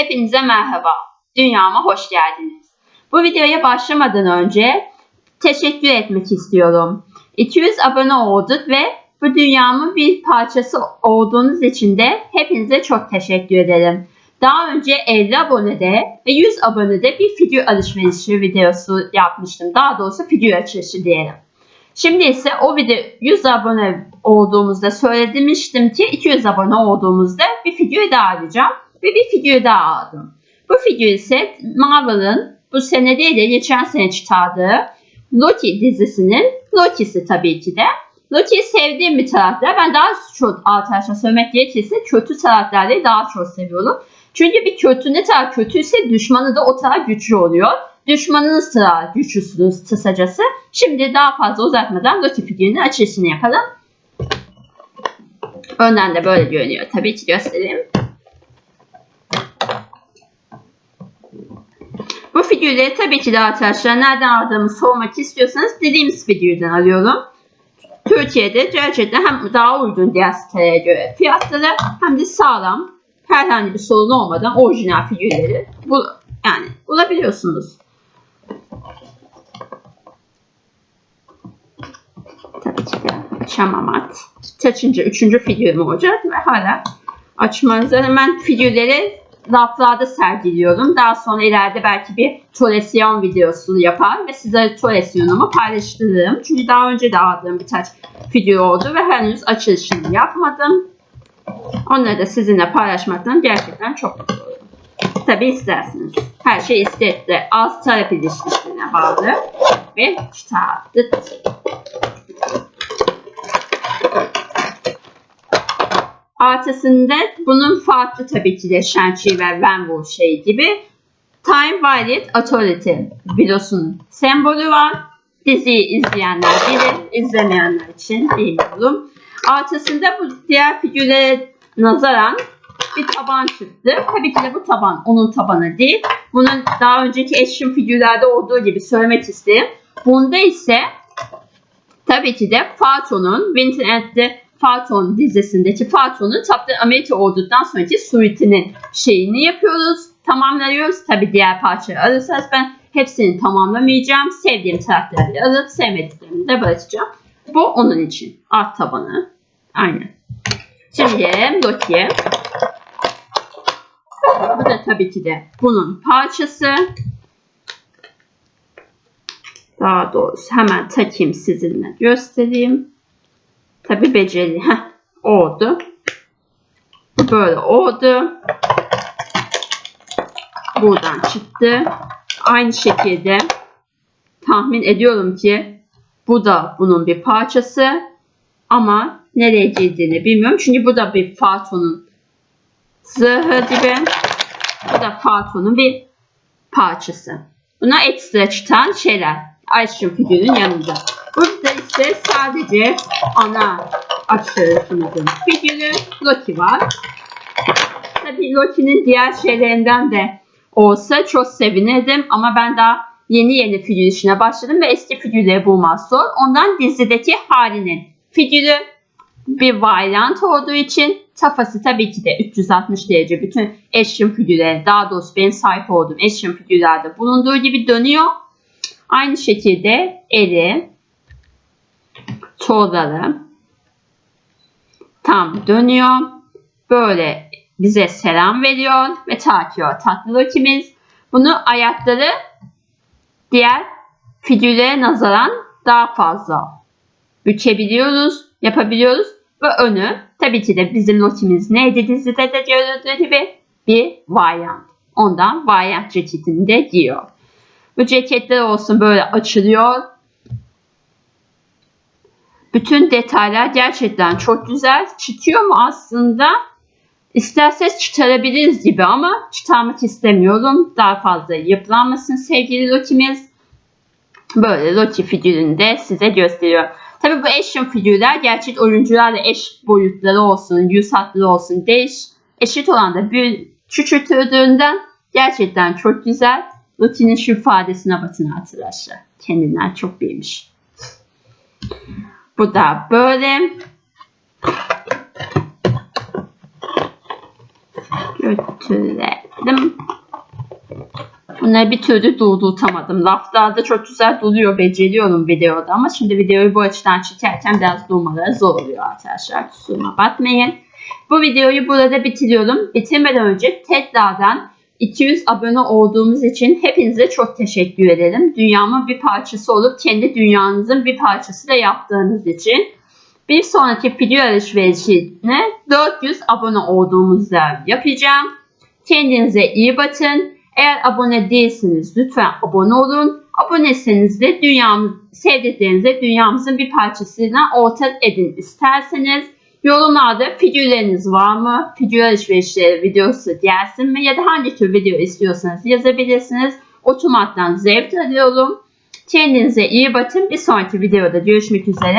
Hepinize merhaba. Dünyama hoş geldiniz. Bu videoya başlamadan önce teşekkür etmek istiyorum. 200 abone olduk ve bu dünyamın bir parçası olduğunuz için de hepinize çok teşekkür ederim. Daha önce 50 abonede ve 100 abonede bir figür alışverişi videosu yapmıştım. Daha doğrusu figür açılışı diyelim. Şimdi ise o video 100 abone olduğumuzda söylemiştim ki 200 abone olduğumuzda bir figür daha alacağım ve bir figür daha aldım. Bu figür ise Marvel'ın bu sene değil de geçen sene çıkardığı Loki dizisinin Loki'si tabii ki de. Loki'yi sevdiğim bir karakter. Ben daha çok arkadaşlar söylemek gerekirse kötü karakterleri daha çok seviyorum. Çünkü bir kötü ne kadar kötüyse düşmanı da o kadar güçlü oluyor. Düşmanınız kadar güçlüsünüz kısacası. Şimdi daha fazla uzatmadan Loki figürünün açılışını yapalım. Önden de böyle görünüyor. Tabii ki göstereyim. Figürleri tabii ki de arkadaşlar nereden aldığımı sormak istiyorsanız dediğimiz figürden alıyorum. Türkiye'de gerçekten hem daha uygun diğer sitelere göre fiyatları hem de sağlam herhangi bir sorun olmadan orijinal figürleri bu yani bulabiliyorsunuz. Tabii ki de açamamak. Kaçıncı, üçüncü figürüm olacak ve hala açmanızda hemen figürleri raflarda sergiliyorum. Daha sonra ileride belki bir koleksiyon videosu yapar ve size koleksiyonumu paylaştırırım. Çünkü daha önce de aldığım birkaç video oldu ve henüz açılışını yapmadım. Onları da sizinle paylaşmaktan gerçekten çok mutlu olurum. Tabi isterseniz. Her şey istekli. Az talep ilişkisine bağlı. Ve çıkardık. Artısında bunun farklı tabii ki de Shang-Chi ve Wenwu şey gibi Time Variant Authority biliyorsun sembolü var. Diziyi izleyenler bilir, izlemeyenler için bilmiyorum. Artısında bu diğer figürlere nazaran bir taban çıktı. Tabii ki de bu taban onun tabanı değil. Bunun daha önceki action figürlerde olduğu gibi söylemek isterim. Bunda ise tabii ki de Phaeton'un Winter and the Phaeton dizisindeki Phaeton'un Captain America olduktan sonraki suite'inin şeyini yapıyoruz. Tamamlıyoruz. Tabii diğer parçaları alırsanız ben hepsini tamamlamayacağım. Sevdiğim tarafları alıp sevmediklerimi de bırakacağım. Bu onun için. Alt tabanı. Aynen. Şimdi Loki. Bu da tabii ki de bunun parçası. Daha doğrusu hemen takayım sizinle göstereyim. Tabi beceri. Heh, oldu. Böyle oldu. Buradan çıktı. Aynı şekilde tahmin ediyorum ki bu da bunun bir parçası. Ama nereye girdiğini bilmiyorum. Çünkü bu da bir Phaeton'un zırhı gibi. Bu da Phaeton'un bir parçası. Buna ekstra çıkan şeyler. Action figürün yanında. Burada ise sadece ana açılışımızın figürü Loki var. Tabii Loki'nin diğer şeylerinden de olsa çok sevinirdim ama ben daha yeni yeni figür işine başladım ve eski figürleri bulmaz zor. Ondan dizideki halinin figürü bir variant olduğu için kafası tabii ki de 360 derece bütün action figürleri daha doğrusu benim sahip olduğum action figürlerde bulunduğu gibi dönüyor. Aynı şekilde eli, kolları tam dönüyor. Böyle bize selam veriyor ve takıyor tatlı lokimiz. Bunu ayakları diğer figürlere nazaran daha fazla bükebiliyoruz, yapabiliyoruz ve önü tabii ki de bizim Loki'miz neydi dizide de gördüğü gibi bir varyant. Ondan varyant ceketini de giyiyor. Bu ceketler olsun böyle açılıyor. Bütün detaylar gerçekten çok güzel. Çıkıyor mu aslında? İsterseniz çıkarabiliriz gibi ama çıkarmak istemiyorum. Daha fazla yapılanmasın sevgili Loki'miz. Böyle Loki figürünü de size gösteriyor. Tabi bu action figürler gerçek oyuncularla eş boyutları olsun, yüz hatları olsun değiş, eşit olan da bir küçültüldüğünden gerçekten çok güzel. Loki'nin şu ifadesine bakın arkadaşlar. Kendinden çok büyümüş. Bu da böyle. Götürelim. Bunları bir türlü durdurtamadım. Laflarda çok güzel duruyor, beceriyorum videoda ama şimdi videoyu bu açıdan çekerken biraz durmaları zor oluyor arkadaşlar. Kusuruma bakmayın. Bu videoyu burada bitiriyorum. Bitirmeden önce tekrardan 200 abone olduğumuz için hepinize çok teşekkür ederim. Dünyamın bir parçası olup kendi dünyanızın bir parçası da yaptığınız için. Bir sonraki video alışverişine 400 abone olduğumuzda yapacağım. Kendinize iyi bakın. Eğer abone değilseniz lütfen abone olun. Aboneyseniz de dünyamız, sevdiklerinize dünyamızın bir parçasına ortak edin isterseniz. Yorumlarda figürleriniz var mı? Figür alışverişleri videosu gelsin mi? Ya da hangi tür video istiyorsanız yazabilirsiniz. Otomattan zevk alıyorum. Kendinize iyi bakın. Bir sonraki videoda görüşmek üzere.